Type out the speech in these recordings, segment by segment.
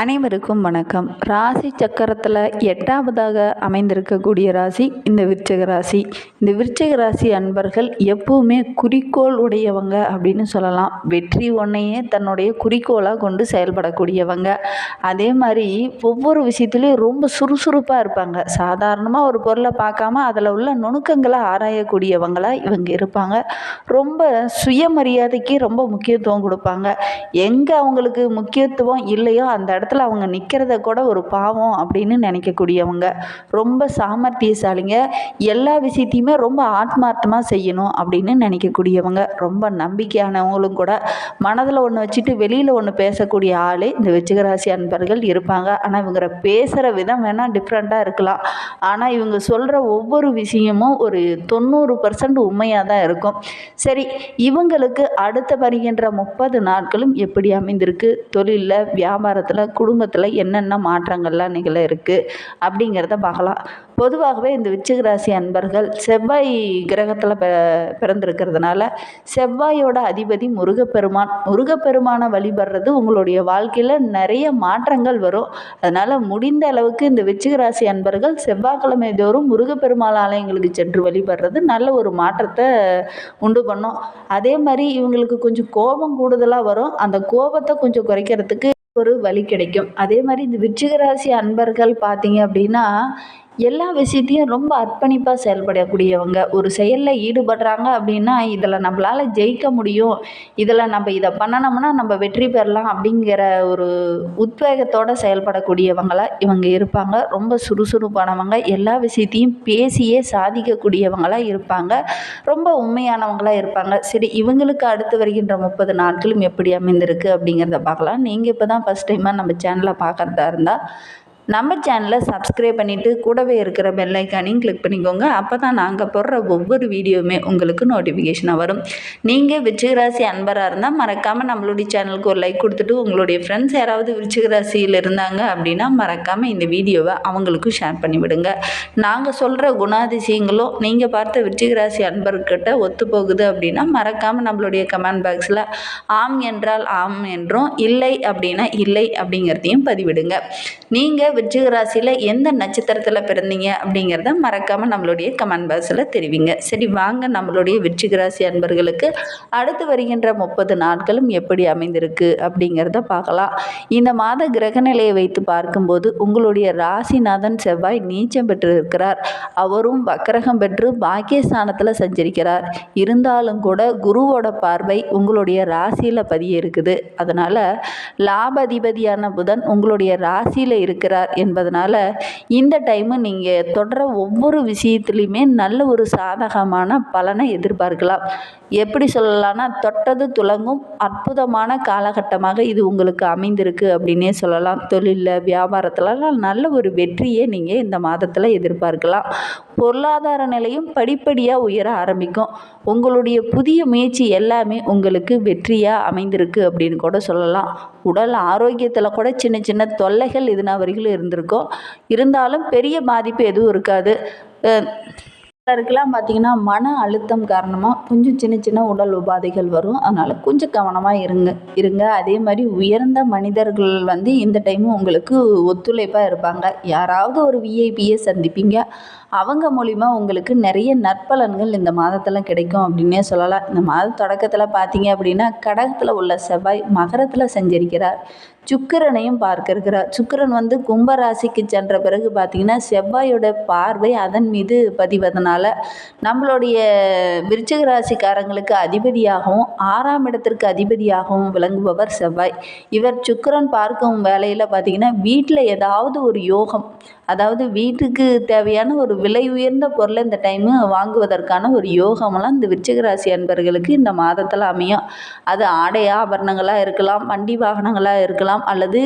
அனைவருக்கும் வணக்கம். ராசி சக்கரத்தில் எட்டாவதாக அமைந்திருக்கக்கூடிய ராசி இந்த விருச்சக ராசி. இந்த விருச்சக ராசி அன்பர்கள் எப்பவுமே குறிக்கோள் உடையவங்க அப்படின்னு சொல்லலாம். வெற்றி ஒன்றையே தன்னுடைய குறிக்கோளாக கொண்டு செயல்படக்கூடியவங்க. அதே மாதிரி ஒவ்வொரு விஷயத்துலையும் ரொம்ப சுறுசுறுப்பாக இருப்பாங்க. சாதாரணமாக ஒரு பொருளை பார்க்காம அதில் உள்ள நுணுக்கங்களை ஆராயக்கூடியவங்களாக இவங்க இருப்பாங்க. ரொம்ப சுயமரியாதைக்கு ரொம்ப முக்கியத்துவம் கொடுப்பாங்க. எங்கே அவங்களுக்கு முக்கியத்துவம் இல்லையோ அந்த இடத்துல இடத்துல அவங்க நிற்கிறத கூட ஒரு பாவம் அப்படின்னு நினைக்கக்கூடியவங்க. ரொம்ப சாமர்த்தியசாலிங்க. எல்லா விஷயத்தையுமே ரொம்ப ஆத்மார்த்தமாக செய்யணும் அப்படின்னு நினைக்கக்கூடியவங்க. ரொம்ப நம்பிக்கையானவங்களும் கூட மனதில் ஒன்று வச்சுட்டு வெளியில் ஒன்று பேசக்கூடிய ஆளே இந்த வெச்சிகராசி அன்பர்கள் இருப்பாங்க. ஆனால் இவங்க பேசுகிற விதம் வேணால் டிஃப்ரெண்ட்டாக இருக்கலாம். ஆனால் இவங்க சொல்கிற ஒவ்வொரு விஷயமும் ஒரு தொண்ணூறு பர்சன்ட் உண்மையாக தான் இருக்கும். சரி இவங்களுக்கு அடுத்த வருகின்ற முப்பது நாட்களும் எப்படி அமைந்திருக்கு? தொழிலில் வியாபாரத்தில் குடும்பத்தில் என்னென்ன மாற்றங்கள்லாம் நிகழ இருக்குது அப்படிங்கிறத பார்க்கலாம். பொதுவாகவே இந்த விருச்சிக ராசி அன்பர்கள் செவ்வாய் கிரகத்தில் ப பிறந்திருக்கிறதுனால செவ்வாயோட அதிபதி முருகப்பெருமான். முருகப்பெருமானை வழிபடுறது உங்களுடைய வாழ்க்கையில் நிறைய மாற்றங்கள் வரும். அதனால் முடிந்த அளவுக்கு இந்த விருச்சிக ராசி அன்பர்கள் செவ்வாய்க்கிழமை தோறும் முருகப்பெருமாள் ஆலயங்களுக்கு சென்று வழிபடுறது நல்ல ஒரு மாற்றத்தை உண்டு பண்ணும். அதே மாதிரி இவங்களுக்கு கொஞ்சம் கோபம் கூடுதலாக வரும். அந்த கோபத்தை கொஞ்சம் குறைக்கிறதுக்கு ஒரு வழி கிடைக்கும். அதே மாதிரி இந்த விருச்சிக ராசி அன்பர்கள் பார்த்தீங்க அப்படின்னா எல்லா விஷயத்தையும் ரொம்ப அர்ப்பணிப்பாக செயல்படக்கூடியவங்க. ஒரு செயலில் ஈடுபடுறாங்க அப்படின்னா இதில் நம்மளால் ஜெயிக்க முடியும். இதில் நம்ம இதை பண்ணணும்னா நம்ம வெற்றி பெறலாம் அப்படிங்கிற ஒரு உத்வேகத்தோடு செயல்படக்கூடியவங்களாக இவங்க இருப்பாங்க. ரொம்ப சுறுசுறுப்பானவங்க. எல்லா விஷயத்தையும் பேசியே சாதிக்கக்கூடியவங்களாக இருப்பாங்க. ரொம்ப உண்மையானவங்களாக இருப்பாங்க. சரி இவங்களுக்கு அடுத்து வருகின்ற முப்பது நாட்களும் எப்படி அமைந்திருக்கு அப்படிங்கிறத பார்க்கலாம். நீங்கள் இப்போ தான் ஃபஸ்ட் டைமாக நம்ம சேனலை பார்க்குறதா இருந்தால் நம்ம சேனலை சப்ஸ்கிரைப் பண்ணிவிட்டு கூடவே இருக்கிற பெல்லைக்கானையும் கிளிக் பண்ணிக்கோங்க. அப்போ தான் நாங்கள் போடுற ஒவ்வொரு வீடியோவுமே உங்களுக்கு நோட்டிஃபிகேஷனாக வரும். நீங்கள் விருச்சிகராசி அன்பராக இருந்தால் மறக்காமல் நம்மளுடைய சேனலுக்கு ஒரு லைக் கொடுத்துட்டு உங்களுடைய ஃப்ரெண்ட்ஸ் யாராவது விருச்சிகராசியில் இருந்தாங்க அப்படின்னா மறக்காமல் இந்த வீடியோவை அவங்களுக்கும் ஷேர் பண்ணிவிடுங்க. நாங்கள் சொல்கிற குணாதிசயங்களும் நீங்கள் பார்த்த விருச்சிகராசி அன்பர்கிட்ட ஒத்து போகுது அப்படின்னா மறக்காமல் நம்மளுடைய கமெண்ட் பாக்ஸில் ஆம் என்றால் ஆம் என்றும் இல்லை அப்படின்னா இல்லை அப்படிங்கிறதையும் பதிவிடுங்க. நீங்கள் விருச்சிக ராசியில் எந்த நட்சத்திரத்தில் பிறந்தீங்க அப்படிங்கிறத மறக்காமல் நம்மளுடைய கமெண்ட் பாக்ஸில் தெரிவிங்க. சரி வாங்க நம்மளுடைய விருச்சிக ராசி அன்பர்களுக்கு அடுத்து வருகின்ற முப்பது நாட்களும் எப்படி அமைந்திருக்கு அப்படிங்கிறத பார்க்கலாம். இந்த மாத கிரகநிலையை வைத்து பார்க்கும்போது உங்களுடைய ராசிநாதன் செவ்வாய் நீச்சம் பெற்று இருக்கிறார் அவரும் வக்கரகம் பெற்று பாக்கியஸ்தானத்தில் சஞ்சரிக்கிறார். இருந்தாலும் கூட குருவோட பார்வை உங்களுடைய ராசியில் பதிய இருக்குது. அதனால் லாபதிபதியான புதன் உங்களுடைய ராசியில் இருக்கிறார். என்பதனால் இந்த டைமு நீங்கள் தொடர ஒவ்வொரு விஷயத்துலையுமே நல்ல ஒரு சாதகமான பலனை எதிர்பார்க்கலாம். எப்படி சொல்லலாம்னா தொட்டது துலங்கும் அற்புதமான காலகட்டமாக இது உங்களுக்கு அமைந்திருக்கு அப்படின்னே சொல்லலாம். தொழிலில் வியாபாரத்துலலாம் நல்ல ஒரு வெற்றியை நீங்கள் இந்த மாதத்தில் எதிர்பார்க்கலாம். பொருளாதார நிலையும் படிப்படியாக உயர ஆரம்பிக்கும். உங்களுடைய புதிய முயற்சி எல்லாமே உங்களுக்கு வெற்றியாக அமைந்திருக்கு அப்படின்னு கூட சொல்லலாம். உடல் ஆரோக்கியத்தில் கூட சின்ன சின்ன தொல்லைகள் இதுனா வரைக்கும் இருந்திருக்கும். இருந்தாலும் பெரிய பாதிப்பு எதுவும் இருக்காது. சிலருக்குலாம் பார்த்திங்கன்னா மன அழுத்தம் காரணமாக கொஞ்சம் சின்ன சின்ன உடல் உபாதைகள் வரும். அதனால் கொஞ்சம் கவனமாக இருங்க. இருங்க. அதே மாதிரி உயர்ந்த மனிதர்கள் வந்து இந்த டைமும் உங்களுக்கு ஒத்துழைப்பாக இருப்பாங்க. யாராவது ஒரு விஐபியை சந்திப்பீங்க. அவங்க மூலிமா உங்களுக்கு நிறைய நற்பலன்கள் இந்த மாதத்தில் கிடைக்கும் அப்படின்னே சொல்லலாம். இந்த மாத தொடக்கத்தில் பார்த்தீங்க அப்படின்னா கடகத்தில் உள்ள செவ்வாய் மகரத்தில் செஞ்சிருக்கிறார். சுக்கிரனையும் பார்க்க இருக்கிறார் சுக்கிரன் வந்து கும்பராசிக்கு சென்ற பிறகு பார்த்தீங்கன்னா செவ்வாயோட பார்வை அதன் மீது பதிவதனால் நம்மளுடைய விருச்சிக ராசிக்காரங்களுக்கு அதிபதியாகவும் ஆறாம் இடத்திற்கு அதிபதியாகவும் விளங்குபவர் செவ்வாய். இவர் சுக்கரன் பார்க்கும் வேலையில் பார்த்திங்கன்னா வீட்டில் ஏதாவது ஒரு யோகம் அதாவது வீட்டுக்கு தேவையான ஒரு விலை உயர்ந்த பொருளை இந்த டைமு வாங்குவதற்கான ஒரு யோகமெல்லாம் இந்த விருச்சிக ராசி அன்பர்களுக்கு இந்த மாதத்தில் அமையும். அது ஆடை ஆபரணங்களாக இருக்கலாம் வண்டி வாகனங்களாக இருக்கலாம் அல்லது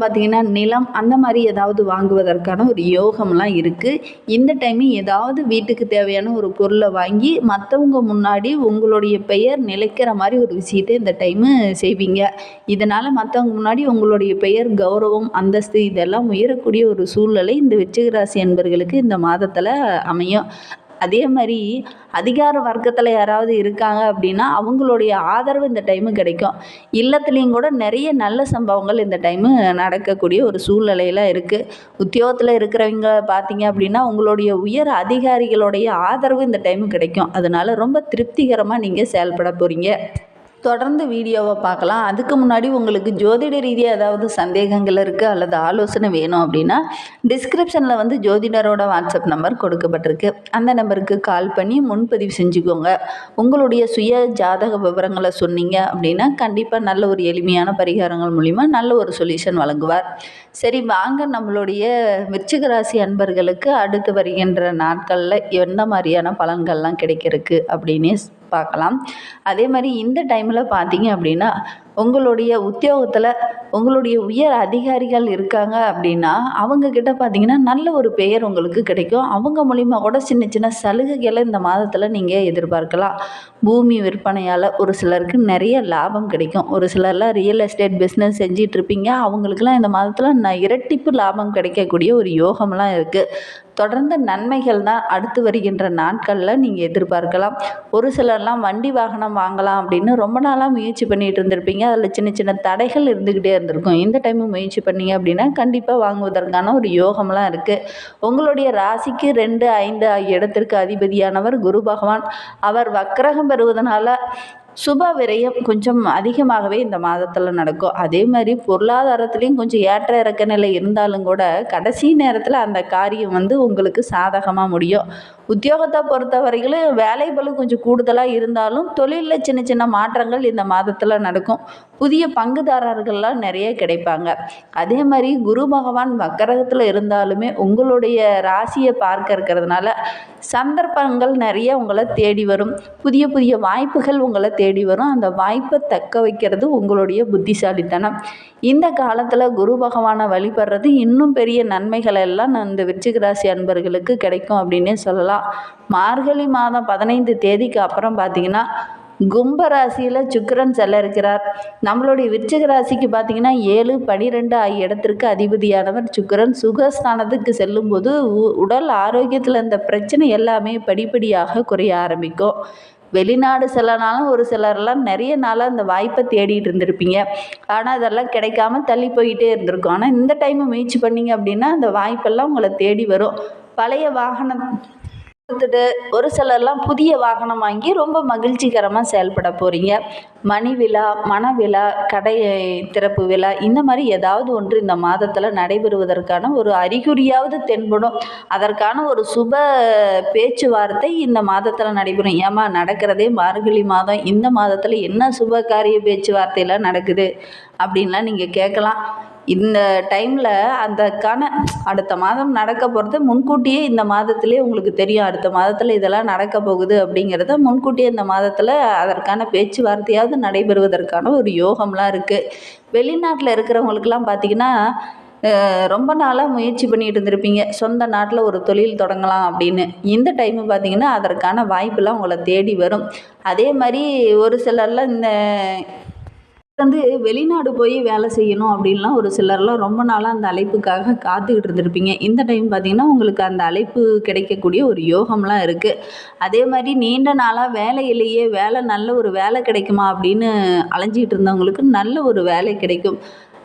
பார்த்திங்கன்னா நிலம் அந்த மாதிரி ஏதாவது வாங்குவதற்கான ஒரு யோகம்லாம் இருக்குது இந்த டைமு ஏதாவது வீட்டுக்கு தேவையான ஒரு பொருளை வாங்கி மற்றவங்க முன்னாடி உங்களுடைய பெயர் நிலைக்கிற மாதிரி ஒரு விஷயத்தை இந்த டைமு செய்வீங்க. இதனால் மற்றவங்க முன்னாடி உங்களுடைய பெயர் கௌரவம் அந்தஸ்து இதெல்லாம் உயரக்கூடிய ஒரு சூழ்நிலை இந்த விருச்சிக ராசி அன்பர்களுக்கு இந்த மாதத்தில் அமையும். அதே மாதிரி அதிகார வர்க்கத்தில் யாராவது இருக்காங்க அப்படின்னா அவங்களுடைய ஆதரவு இந்த டைமு கிடைக்கும். இல்லத்துலேயும் கூட நிறைய நல்ல சம்பவங்கள் இந்த டைமு நடக்கக்கூடிய ஒரு சூழ்நிலையில் இருக்குது உத்தியோகத்தில் இருக்கிறவங்க பார்த்தீங்க அப்படின்னா உங்களுடைய உயர் அதிகாரிகளுடைய ஆதரவு இந்த டைமு கிடைக்கும். அதனால் ரொம்ப திருப்திகரமாக நீங்கள் செயல்பட போகிறீங்க தொடர்ந்து வீடியோவை பார்க்கலாம். அதுக்கு முன்னாடி உங்களுக்கு ஜோதிட ரீதியாக ஏதாவது சந்தேகங்கள் இருக்குது அல்லது ஆலோசனை வேணும் அப்படின்னா டிஸ்கிரிப்ஷனில் வந்து ஜோதிடரோட வாட்ஸ்அப் நம்பர் கொடுக்கப்பட்டிருக்கு. அந்த நம்பருக்கு கால் பண்ணி முன்பதிவு செஞ்சுக்கோங்க. உங்களுடைய சுய ஜாதக விவரங்களை சொன்னீங்க அப்படின்னா கண்டிப்பாக நல்ல ஒரு எளிமையான பரிகாரங்கள் மூலிமா நல்ல ஒரு சொல்யூஷன் வழங்குவார். சரி வாங்க. நம்மளுடைய விருச்சிக ராசி அன்பர்களுக்கு அடுத்து வருகின்ற நாட்களில் எந்த மாதிரியான பலன்கள்லாம் கிடைக்கிறதுக்கு அப்படின்னு பார்க்கலாம். அதே மாதிரி இந்த டைமில் பார்த்தீங்க அப்படின்னா உங்களுடைய உத்தியோகத்தில் உங்களுடைய உயர் அதிகாரிகள் இருக்காங்க அப்படின்னா அவங்கக்கிட்ட பார்த்தீங்கன்னா நல்ல ஒரு பெயர் உங்களுக்கு கிடைக்கும். அவங்க மூலிமா கூட சின்ன சின்ன சலுகைகளை இந்த மாதத்தில் நீங்கள் எதிர்பார்க்கலாம். பூமி விற்பனையால் ஒரு சிலருக்கு நிறைய லாபம் கிடைக்கும். ஒரு சிலர்லாம் ரியல் எஸ்டேட் பிஸ்னஸ் செஞ்சிட்டு இருப்பீங்க. அவங்களுக்குலாம் இந்த மாதத்தில் ந இரட்டிப்பு லாபம் கிடைக்கக்கூடிய ஒரு யோகம்லாம் இருக்குது தொடர்ந்து நன்மைகள் தான் அடுத்து வருகின்ற நாட்களில் நீங்கள் எதிர்பார்க்கலாம். ஒரு சிலர்லாம் வண்டி வாகனம் வாங்கலாம் அப்படின்னு ரொம்ப நாளாக முயற்சி பண்ணிகிட்டு இருந்திருப்பீங்க. அதில் சின்ன சின்ன தடைகள் இருந்துக்கிட்டே இருந்திருக்கும். இந்த டைம் முயற்சி பண்ணீங்க அப்படின்னா கண்டிப்பாக வாங்குவதற்கான ஒரு யோகம்லாம் இருக்குது உங்களுடைய ராசிக்கு ரெண்டு ஐந்து ஆகிய இடத்திற்கு அதிபதியானவர் குரு பகவான். அவர் வக்கரகம் பெறுவதனால சுப விரயம் கொஞ்சம் அதிகமாகவே இந்த மாதத்தில் நடக்கும். அதே மாதிரி பொருளாதாரத்துலேயும் கொஞ்சம் ஏற்ற இறக்க நிலை இருந்தாலும் கூட கடைசி நேரத்தில் அந்த காரியம் வந்து உங்களுக்கு சாதகமாக முடியும். உத்தியோகத்தை பொறுத்த வரையிலும் வேலை கொஞ்சம் கூடுதலாக இருந்தாலும் தொழிலில் சின்ன சின்ன மாற்றங்கள் இந்த மாதத்தில் நடக்கும். புதிய பங்குதாரர்கள்லாம் நிறைய கிடைப்பாங்க. அதே மாதிரி குரு பகவான் வக்கரகத்தில் இருந்தாலுமே உங்களுடைய ராசியை பார்க்க இருக்கிறதுனால சந்தர்ப்பங்கள் நிறைய உங்களை தேடி வரும். புதிய புதிய வாய்ப்புகள் உங்களை தேடி வரும். அந்த வாய்ப்பை தக்க வைக்கிறது உங்களுடைய புத்திசாலித்தனம். இந்த காலத்தில் குரு பகவானை வழிபடுறது இன்னும் பெரிய நன்மைகள் எல்லாம் இந்த விருச்சிக ராசி அன்பர்களுக்கு கிடைக்கும் அப்படின்னே சொல்லலாம். மார்கழி மாதம் பதினைந்து தேதிக்கு அப்புறம் பார்த்தீங்கன்னா கும்ப ராசியில் சுக்கிரன் செல்ல இருக்கிறார். நம்மளுடைய விருச்சிக ராசிக்கு பார்த்தீங்கன்னா ஏழு பனிரெண்டு ஆகிய இடத்திற்கு அதிபதியானவர் சுக்கிரன். சுகஸ்தானத்துக்கு செல்லும்போது உ- உடல் ஆரோக்கியத்தில் இந்த பிரச்சனை எல்லாமே படிப்படியாக குறைய ஆரம்பிக்கும். வெளிநாடு செல்லனாலும் ஒரு சிலர்லாம் நிறைய நாளாக அந்த வாய்ப்பை தேடிட்டு இருந்திருப்பீங்க. ஆனால் அதெல்லாம் கிடைக்காம தள்ளி போயிட்டே இருந்திருக்கும். ஆனால் இந்த டைமை முயற்சி பண்ணீங்க அப்படின்னா அந்த வாய்ப்பெல்லாம் உங்களை தேடி வரும். பழைய வாகனம் கொடுத்துட்டு ஒரு சிலர்லாம் புதிய வாகனம் வாங்கி ரொம்ப மகிழ்ச்சிகரமாக செயல்பட போகிறீங்க மணி விழா மன விழா கடை திறப்பு விழா இந்த மாதிரி ஏதாவது ஒன்று இந்த மாதத்தில் நடைபெறுவதற்கான ஒரு அறிகுறியாவது தென்படும். அதற்கான ஒரு சுப பேச்சுவார்த்தை இந்த மாதத்தில் நடைபெறும். ஏமா நடக்கிறதே மார்கழி மாதம். இந்த மாதத்தில் என்ன சுப காரிய பேச்சுவார்த்தையெல்லாம் நடக்குது அப்படின்லாம் நீங்கள் கேட்கலாம். இந்த டைமில் அதற்கான அடுத்த மாதம் நடக்க போகிறது முன்கூட்டியே இந்த மாதத்திலே உங்களுக்கு தெரியும். அடுத்த மாதத்தில் இதெல்லாம் நடக்க போகுது அப்படிங்கிறத முன்கூட்டியே இந்த மாதத்தில் அதற்கான பேச்சுவார்த்தையாவது நடைபெறுவதற்கான ஒரு யோகம்லாம் இருக்குது வெளிநாட்டில் இருக்கிறவங்களுக்கெல்லாம் பார்த்திங்கன்னா ரொம்ப நாளாக முயற்சி பண்ணிகிட்டு இருந்திருப்பீங்க. சொந்த நாட்டில் ஒரு தொழில் தொடங்கலாம் அப்படின்னு. இந்த டைமு பார்த்தீங்கன்னா அதற்கான வாய்ப்பெல்லாம் உங்களை தேடி வரும். அதே மாதிரி ஒரு சிலர்லாம் இந்த வந்து வெளிநாடு போய் வேலை செய்யணும் அப்படின்லாம் ஒரு சிலர்லாம் ரொம்ப நாளாக அந்த அழைப்புக்காக காத்துக்கிட்டு இருந்திருப்பீங்க. இந்த டைம் பார்த்தீங்கன்னா உங்களுக்கு அந்த அழைப்பு கிடைக்கக்கூடிய ஒரு யோகம்லாம் இருக்குது அதே மாதிரி நீண்ட நாளாக வேலையிலேயே வேலை நல்ல ஒரு வேலை கிடைக்குமா அப்படின்னு அலைஞ்சிக்கிட்டு இருந்தவங்களுக்கு நல்ல ஒரு வேலை கிடைக்கும்.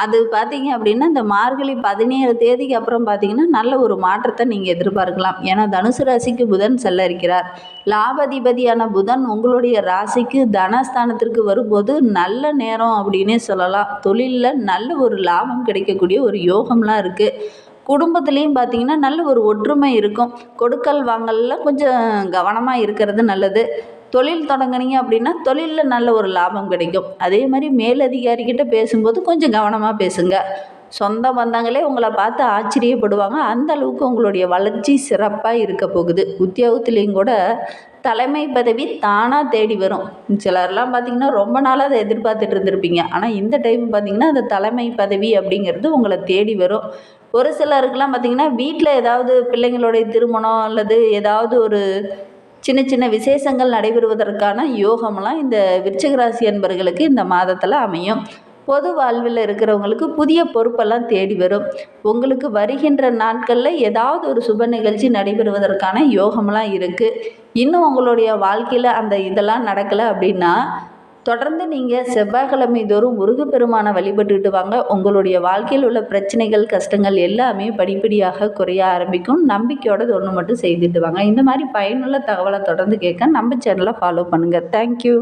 அது பார்த்தீங்க அப்படின்னா இந்த மார்கழி பதினேழு தேதிக்கு அப்புறம் பார்த்தீங்கன்னா நல்ல ஒரு மாற்றத்தை நீங்கள் எதிர்பார்க்கலாம். ஏன்னா தனுசு ராசிக்கு புதன் செல்ல இருக்கிறார் லாபதிபதியான புதன் உங்களுடைய ராசிக்கு தனஸ்தானத்திற்கு வரும்போது நல்ல நேரம் அப்படின்னே சொல்லலாம். தொழிலில் நல்ல ஒரு லாபம் கிடைக்கக்கூடிய ஒரு யோகம்லாம் இருக்குது குடும்பத்துலேயும் பார்த்தீங்கன்னா நல்ல ஒரு ஒற்றுமை இருக்கும். கொடுக்கல் வாங்கலில் கொஞ்சம் கவனமாக இருக்கிறது நல்லது. தொழில் தொடங்குனீங்க அப்படின்னா தொழிலில் நல்ல ஒரு லாபம் கிடைக்கும். அதே மாதிரி மேலதிகாரிகிட்ட பேசும்போது கொஞ்சம் கவனமாக பேசுங்க. சொந்த பந்தங்களே உங்களை பார்த்து ஆச்சரியப்படுவாங்க. அந்த அளவுக்கு உங்களுடைய வளர்ச்சி சிறப்பாக இருக்க போகுது. உத்தியோகத்துலேயும் கூட தலைமை பதவி தானாக தேடி வரும். சிலர்லாம் பார்த்தீங்கன்னா ரொம்ப நாளாக அதை எதிர்பார்த்துட்டு இருந்திருப்பீங்க. ஆனால் இந்த டைம் பார்த்தீங்கன்னா அந்த தலைமை பதவி அப்படிங்கிறது உங்களை தேடி வரும். ஒரு சிலருக்குலாம் பார்த்தீங்கன்னா வீட்டில் ஏதாவது பிள்ளைங்களுடைய திருமணம் அல்லது ஏதாவது ஒரு சின்ன சின்ன விசேஷங்கள் நடைபெறுவதற்கான யோகம்லாம் இந்த விருச்சகராசி என்பர்களுக்கு இந்த மாதத்தில் அமையும். பொது வாழ்வில் இருக்கிறவங்களுக்கு புதிய பொறுப்பெல்லாம் தேடி வரும். உங்களுக்கு வருகின்ற நாட்களில் ஏதாவது ஒரு சுப நிகழ்ச்சி நடைபெறுவதற்கான யோகம்லாம் இருக்குது இன்னும் உங்களுடைய வாழ்க்கையில் அந்த இதெல்லாம் நடக்கலை அப்படின்னா தொடர்ந்து நீங்கள் செவ்வாய்க்கிழமை தோறும் முருகப்பெருமானை வழிபட்டுட்டு வாங்க. உங்களுடைய வாழ்க்கையில் உள்ள பிரச்சனைகள் கஷ்டங்கள் எல்லாமே படிப்படியாக குறைய ஆரம்பிக்கும். நம்பிக்கையோட ஒன்று மட்டும் செய்துட்டு வாங்க. இந்த மாதிரி பயனுள்ள தகவலை தொடர்ந்து கேட்க நம்ம சேனலை ஃபாலோ பண்ணுங்கள் தேங்க்யூ